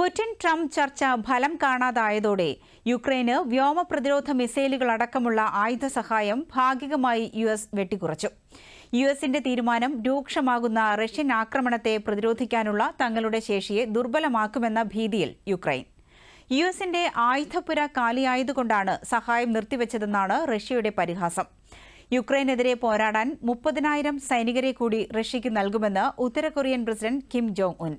Putin Trump ചർച്ച ഫലം കാണാതായതോടെ യുക്രൈന് വ്യോമ പ്രതിരോധ മിസൈലുകൾ അടക്കമുള്ള ആയുധ സഹായം ഭാഗികമായി യു എസ് വെട്ടിക്കുറച്ചു. യു എസിന്റെ തീരുമാനം രൂക്ഷമാകുന്ന റഷ്യൻ ആക്രമണത്തെ പ്രതിരോധിക്കാനുള്ള തങ്ങളുടെ ശേഷിയെ ദുർബലമാക്കുമെന്ന ഭീതിയിൽ യുക്രൈൻ. യു എസിന്റെ ആയുധപ്പുര കാലിയായതുകൊണ്ടാണ് സഹായം നിർത്തിവച്ചതെന്നാണ് റഷ്യയുടെ പരിഹാസം. യുക്രൈനെതിരെ പോരാടാൻ മുപ്പതിനായിരം സൈനികരെ കൂടി റഷ്യയ്ക്ക് നൽകുമെന്ന് ഉത്തരകൊറിയൻ പ്രസിഡന്റ് കിം ജോങ് ഉൻ.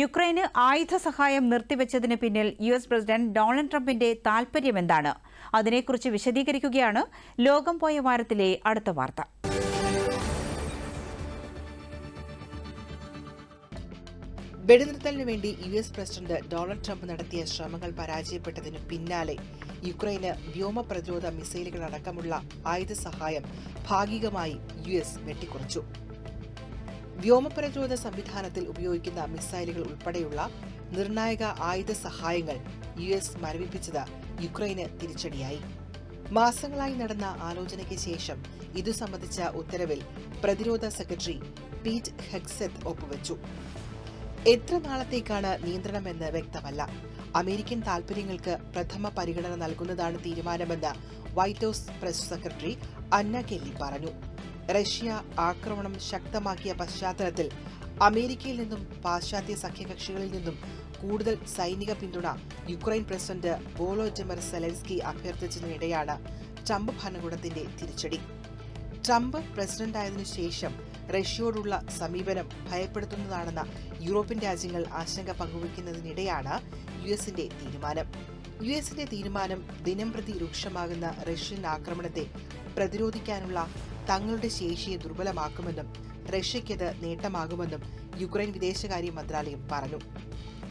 യുക്രൈന് ആയുധ സഹായം നിർത്തിവച്ചതിന് പിന്നിൽ യു എസ് പ്രസിഡന്റ് ഡൊണാൾഡ് ട്രംപിന്റെ താൽപര്യമെന്താണ് അതിനെക്കുറിച്ച് വിശദീകരിക്കുകയാണ് ലോകം പോയ വാരത്തിലെ അടുത്ത വാർത്ത. വെടിനിർത്തലിനു വേണ്ടി U S president Donald Trump നടത്തിയ ശ്രമങ്ങൾ പരാജയപ്പെട്ടതിനു പിന്നാലെ യുക്രൈന് വ്യോമ പ്രതിരോധ മിസൈലുകൾ അടക്കമുള്ള ആയുധ സഹായം ഭാഗികമായി യു എസ് വെട്ടിക്കുറച്ചു. വ്യോമ പ്രതിരോധ സംവിധാനത്തിൽ ഉപയോഗിക്കുന്ന മിസൈലുകൾ ഉൾപ്പെടെയുള്ള നിർണായക ആയുധ സഹായങ്ങൾ യു എസ് മരവിപ്പിച്ചത് യുക്രൈന് തിരിച്ചടിയായി. മാസങ്ങളായി നടന്ന ആലോചനയ്ക്ക് ശേഷം ഇതു സംബന്ധിച്ച ഉത്തരവിൽ പ്രതിരോധ സെക്രട്ടറി പീറ്റ് ഹെക്സെത്ത് ഒപ്പുവെച്ചു. എത്ര നാളത്തേക്കാണ് നിയന്ത്രണമെന്ന് വ്യക്തമല്ല. അമേരിക്കൻ താൽപര്യങ്ങൾക്ക് പ്രഥമ പരിഗണന നൽകുന്നതാണ് തീരുമാനമെന്ന് White House press secretary Anna Kelly പറഞ്ഞു. റഷ്യ ആക്രമണം ശക്തമാക്കിയ പശ്ചാത്തലത്തിൽ അമേരിക്കയിൽ നിന്നും പാശ്ചാത്യ സഖ്യകക്ഷികളിൽ നിന്നും കൂടുതൽ സൈനിക പിന്തുണ യുക്രൈൻ പ്രസിഡന്റ് വോളോഡിമർ സെലൻസ്കി അഭ്യർത്ഥിച്ചതിനിടെയാണ് ട്രംപ് ഭരണകൂടത്തിന്റെ തിരിച്ചടി. ട്രംപ് പ്രസിഡന്റായതിനു ശേഷം റഷ്യയോടുള്ള സമീപനം ഭയപ്പെടുത്തുന്നതാണെന്ന യൂറോപ്യൻ രാജ്യങ്ങൾ ആശങ്ക പങ്കുവയ്ക്കുന്നതിനിടെയാണ് യു എസിന്റെ തീരുമാനം. യു എസിന്റെ തീരുമാനം ദിനംപ്രതി രൂക്ഷമാകുന്ന റഷ്യൻ ആക്രമണത്തെ പ്രതിരോധിക്കാനുള്ള തങ്ങളുടെ ശേഷിയെ ദുർബലമാക്കുമെന്നും റഷ്യയ്ക്കത് നേട്ടമാകുമെന്നും യുക്രൈൻ വിദേശകാര്യ മന്ത്രാലയം പറഞ്ഞു.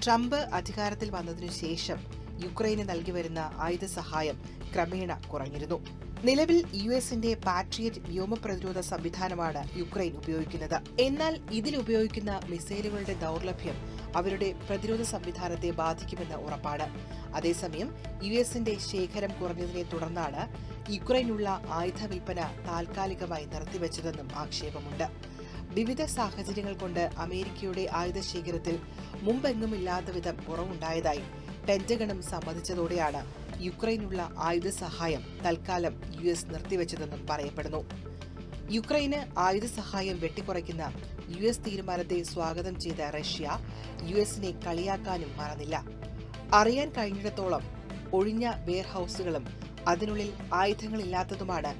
ട്രംപ് അധികാരത്തിൽ വന്നതിനു ശേഷം യുക്രൈന് നൽകി വരുന്ന ആയുധ സഹായം ക്രമേണ കുറഞ്ഞിരുന്നു. നിലവിൽ യു എസിന്റെ പാട്രിയറ്റ് വ്യോമ പ്രതിരോധ സംവിധാനമാണ് യുക്രൈൻ ഉപയോഗിക്കുന്നത്. എന്നാൽ ഇതിലുപയോഗിക്കുന്ന മിസൈലുകളുടെ ദൗർലഭ്യം അവരുടെ പ്രതിരോധ സംവിധാനത്തെ ബാധിക്കുമെന്ന് ഉറപ്പാണ്. അതേസമയം യു എസിന്റെ ശേഖരം കുറഞ്ഞതിനെ തുടർന്നാണ് യുക്രൈനുള്ള ആയുധ വിൽപ്പന താൽക്കാലികമായി നിർത്തിവച്ചതെന്നും ആക്ഷേപമുണ്ട്. വിവിധ സാഹചര്യങ്ങൾ കൊണ്ട് അമേരിക്കയുടെ ആയുധ ശേഖരത്തിൽ മുമ്പെങ്ങുമില്ലാത്ത വിധം കുറവുണ്ടായതായി പെന്റഗണും സമ്മതിച്ചതോടെയാണ് യുക്രൈനുള്ള ആയുധ സഹായം തൽക്കാലം യു എസ് നിർത്തിവച്ചതെന്നും പറയപ്പെടുന്നു. യുക്രൈന് ആയുധ സഹായം വെട്ടിക്കുറയ്ക്കുന്ന യു എസ് തീരുമാനത്തെ സ്വാഗതം ചെയ്ത റഷ്യ യു എസിനെ കളിയാക്കാനും മറന്നില്ല. അറിയാൻ കഴിഞ്ഞിടത്തോളം ഒഴിഞ്ഞ വെയർഹൌസുകളും അതിനുള്ളിൽ ആയുധങ്ങളില്ലാത്തതുമാണ്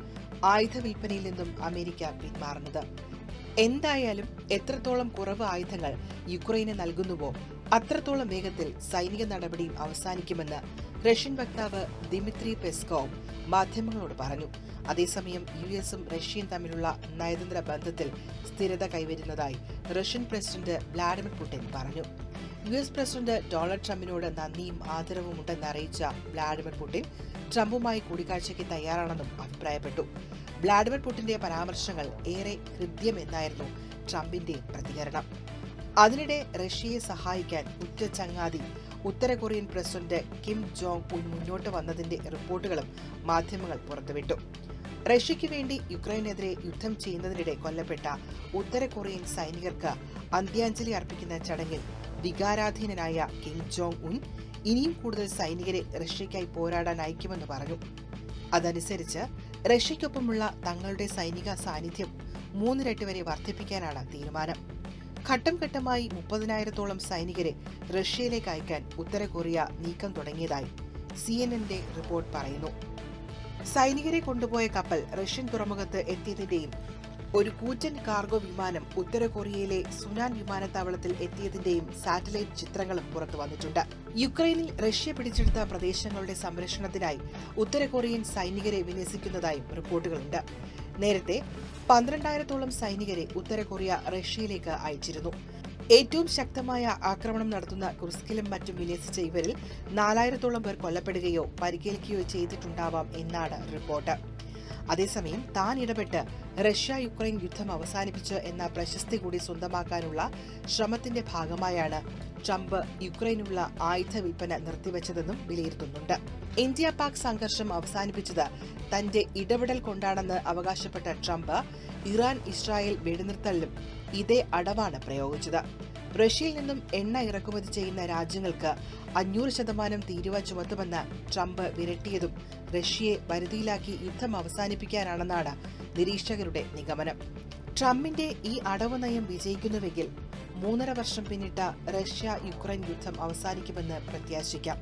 ആയുധ വിൽപ്പനയിൽ നിന്നും അമേരിക്ക പിന്മാറുന്നത്. എന്തായാലും എത്രത്തോളം കുറവ് ആയുധങ്ങൾ യുക്രൈന് നൽകുന്നുവോ അത്രത്തോളം വേഗത്തിൽ സൈനിക നടപടിയും അവസാനിക്കുമെന്ന് റഷ്യൻ വക്താവ് ദിമിത്രി പെസ്കോവ് മാധ്യമങ്ങളോട് പറഞ്ഞു. അതേസമയം യു എസും റഷ്യയും തമ്മിലുള്ള നയതന്ത്ര ബന്ധത്തിൽ സ്ഥിരത കൈവരുന്നതായി റഷ്യൻ പ്രസിഡന്റ് വ്ളാഡിമിർ പുടിൻ പറഞ്ഞു. യു എസ് പ്രസിഡന്റ് ഡൊണാൾഡ് ട്രംപിനോട് നന്ദിയും ആദരവും ഉണ്ടെന്ന് അറിയിച്ച വ്ളാഡിമിർ പുടിൻ ട്രംപുമായി കൂടിക്കാഴ്ചയ്ക്ക് തയ്യാറാണെന്നും അഭിപ്രായപ്പെട്ടു. വ്ളാഡിമിർ പുടിന്റെ പരാമർശങ്ങൾ ഏറെ ഹൃദ്യമെന്നായിരുന്നു ട്രംപിന്റെ പ്രതികരണം. അതിനിടെ റഷ്യയെ സഹായിക്കാൻ ഉറ്റ ചങ്ങാതി ഉത്തര Korean president Kim Jong Un മുന്നോട്ട് വന്നതിന്റെ റിപ്പോർട്ടുകളും മാധ്യമങ്ങൾ പുറത്തുവിട്ടു. റഷ്യയ്ക്ക് വേണ്ടി യുക്രൈനെതിരെ യുദ്ധം ചെയ്യുന്നതിനിടെ കൊല്ലപ്പെട്ട ഉത്തര കൊറിയൻ സൈനികർക്ക് അന്ത്യാഞ്ജലി അർപ്പിക്കുന്ന ചടങ്ങിൽ വികാരാധീനനായ കിം ജോങ് ഉൻ ഇനിയും കൂടുതൽ സൈനികരെ റഷ്യയ്ക്കായി പോരാടാൻ അയക്കുമെന്ന് പറഞ്ഞു. അതനുസരിച്ച് റഷ്യയ്ക്കൊപ്പമുള്ള തങ്ങളുടെ സൈനിക സാന്നിധ്യം മൂന്നിരട്ടി വരെ വർദ്ധിപ്പിക്കാനാണ് തീരുമാനം. ഘട്ടം ഘട്ടമായി മുപ്പതിനായിരത്തോളം സൈനികരെ റഷ്യയിലേക്ക് അയക്കാൻ ഉത്തര കൊറിയ നീക്കം തുടങ്ങിയതായി സി എൻ എന്റെ റിപ്പോർട്ട് പറയുന്നു. സൈനികരെ കൊണ്ടുപോയ കപ്പൽ റഷ്യൻ തുറമുഖത്ത് എത്തിയതിന്റെയും ഒരു കൂറ്റൻ കാർഗോ വിമാനം ഉത്തര കൊറിയയിലെ സുനാൻ വിമാനത്താവളത്തിൽ എത്തിയതിന്റെയും സാറ്റലൈറ്റ് ചിത്രങ്ങളും പുറത്തു വന്നിട്ടുണ്ട്. യുക്രൈനിൽ റഷ്യ പിടിച്ചെടുത്ത പ്രദേശങ്ങളുടെ സംരക്ഷണത്തിനായി ഉത്തര കൊറിയൻ സൈനികരെ വിന്യസിക്കുന്നതായും റിപ്പോർട്ടുകളുണ്ട്. നേരത്തെ പന്ത്രണ്ടായിരത്തോളം സൈനികരെ ഉത്തര കൊറിയ റഷ്യയിലേക്ക് അയച്ചിരുന്നു. ഏറ്റവും ശക്തമായ ആക്രമണം നടത്തുന്ന കുർസ്കിലും മറ്റും വിന്യസിച്ച ഇവരിൽ നാലായിരത്തോളം പേർ കൊല്ലപ്പെടുകയോ പരിക്കേൽക്കുകയോ ചെയ്തിട്ടുണ്ടാവാം എന്നാണ് റിപ്പോർട്ട്. അതേസമയം താൻ ഇടപെട്ട് റഷ്യ യുക്രൈൻ യുദ്ധം അവസാനിപ്പിച്ച് എന്ന പ്രശസ്തി കൂടി സ്വന്തമാക്കാനുള്ള ശ്രമത്തിന്റെ ഭാഗമായാണ് ട്രംപ് യുക്രൈനുള്ള ആയുധ വിൽപ്പന നിർത്തിവച്ചതെന്നും വിലയിരുത്തുന്നുണ്ട്. ഇന്ത്യ പാക് സംഘർഷം അവസാനിപ്പിച്ചത് തന്റെ ഇടപെടൽ കൊണ്ടാണെന്ന് അവകാശപ്പെട്ട ട്രംപ് ഇറാൻ ഇസ്രായേൽ വെടിനിർത്തലിലും ഇതേ അടവാണ് പ്രയോഗിച്ചത്. റഷ്യയിൽ നിന്നും എണ്ണ ഇറക്കുമതി ചെയ്യുന്ന രാജ്യങ്ങൾക്ക് അഞ്ഞൂറ് ശതമാനം തീരുവ ചുമത്തുമെന്ന് ട്രംപ് വിരട്ടിയതും റഷ്യയെ വരുതിയിലാക്കി യുദ്ധം അവസാനിപ്പിക്കാനാണെന്നാണ് നിരീക്ഷകരുടെ നിഗമനം. ട്രംപിന്റെ ഈ അടവ് നയം വിജയിക്കുന്നുവെങ്കിൽ മൂന്നര വർഷം പിന്നിട്ട റഷ്യ യുക്രൈൻ യുദ്ധം അവസാനിക്കുമെന്ന് പ്രത്യാശിക്കാം.